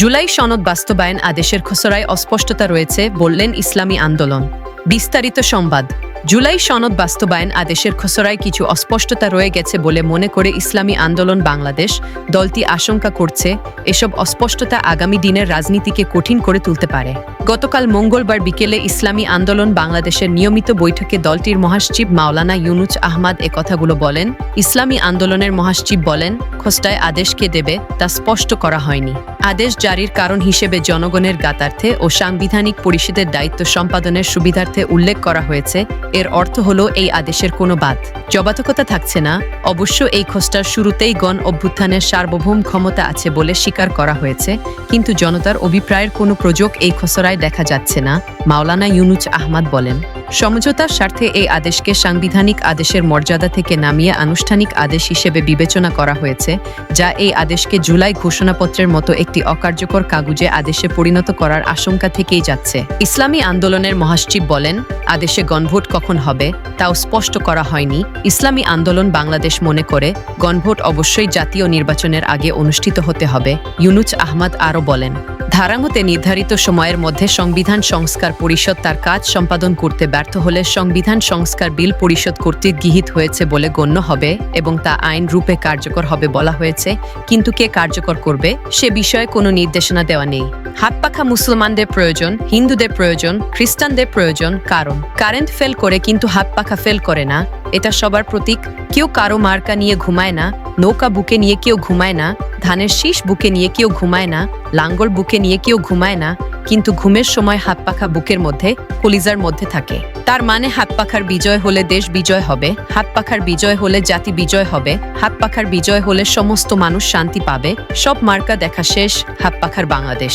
জুলাই সনদ বাস্তবায়ন আদেশের খসড়ায় অস্পষ্টতা রয়েছে বললেন ইসলামী আন্দোলন। বিস্তারিত সংবাদ। জুলাই সনদ বাস্তবায়ন আদেশের খসড়ায় কিছু অস্পষ্টতা রয়ে গেছে বলে মনে করে ইসলামী আন্দোলন বাংলাদেশ দলটি আশঙ্কা করছে এসব অস্পষ্টতা আগামী দিনের রাজনীতিকে কঠিন করে তুলতে পারে। গতকাল মঙ্গলবার বিকেলে ইসলামী আন্দোলন বাংলাদেশের নিয়মিত বৈঠকে দলটির মহাসচিব মাওলানা ইউনুচ আহমাদ এ কথাগুলো বলেন। ইসলামী আন্দোলনের মহাসচিব বলেন খোস্টায় আদেশ কে দেবে তা স্পষ্ট করা হয়নি। আদেশ জারির কারণ হিসেবে জনগণের গাতার্থে ও সাংবিধানিক পরিষদের দায়িত্ব সম্পাদনের সুবিধার্থে উল্লেখ করা হয়েছে, এর অর্থ হলো এই আদেশের কোনো বাদ। জবাতকতা থাকছে না, অবশ্য এই খোস্টার শুরুতেই গণ অভ্যুত্থানের সার্বভৌম ক্ষমতা আছে বলে স্বীকার করা হয়েছে, কিন্তু জনতার অভিপ্রায়ের কোনো প্রযোগ এই খসড়ায় দেখা যাচ্ছে না, মাওলানা ইউনুচ আহমাদ বলেন। সমঝোতার স্বার্থে এই আদেশকে সাংবিধানিক আদেশের মর্যাদা থেকে নামিয়ে আনুষ্ঠানিক আদেশ হিসেবে বিবেচনা করা হয়েছে, যা এই আদেশকে জুলাই ঘোষণাপত্রের মতো একটি অকার্যকর কাগুজে আদেশে পরিণত করার আশঙ্কা থেকেই যাচ্ছে। ইসলামী আন্দোলনের মহাসচিব বলেন, আদেশে গণভোট কখন হবে, তাও স্পষ্ট করা হয়নি। ইসলামী আন্দোলন বাংলাদেশ মনে করে, গণভোট অবশ্যই জাতীয় নির্বাচনের আগে অনুষ্ঠিত হতে হবে ইউনুচ আহমদ আরও বলেন। ধারামতে নির্ধারিত সময়ের মধ্যে সংবিধান সংস্কার পরিষদ তার কাজ সম্পাদন করতে ব্যর্থ হলে সংবিধান সংস্কার বিল পরিষদ কর্তৃক গৃহীত হয়েছে বলে গণ্য হবে এবং তা আইন রূপে কার্যকর হবে বলা হয়েছে। কিন্তু কে কার্যকর করবে সে বিষয়ে কোনো নির্দেশনা দেওয়া নেই। হাত পাখা মুসলমানদের প্রয়োজন, হিন্দুদের প্রয়োজন, খ্রিস্টানদের প্রয়োজন কারণ। কারেন্ট ফেল করে কিন্তু হাত পাখা ফেল করে না। এটা সবার প্রতীক। কেউ কারও মার্কা নিয়ে ঘুমায় না, নৌকা বুকে নিয়ে কেউ ঘুমায় না। ধানের শীষ বুকে নিয়ে কেউ ঘুমায় না, লাঙ্গল বুকে নিয়ে কেউ ঘুমায় না, কিন্তু ঘুমের সময় হাত পাখা বুকের মধ্যে, কলিজার মধ্যে থাকে। তার মানে হাত পাখার বিজয় হলে দেশ বিজয় হবে, হাত পাখার বিজয় হলে জাতি বিজয় হবে, হাত পাখার বিজয় হলে সমস্ত মানুষ শান্তি পাবে, সব মার্কা দেখা শেষ, হাত পাখার বাংলাদেশ।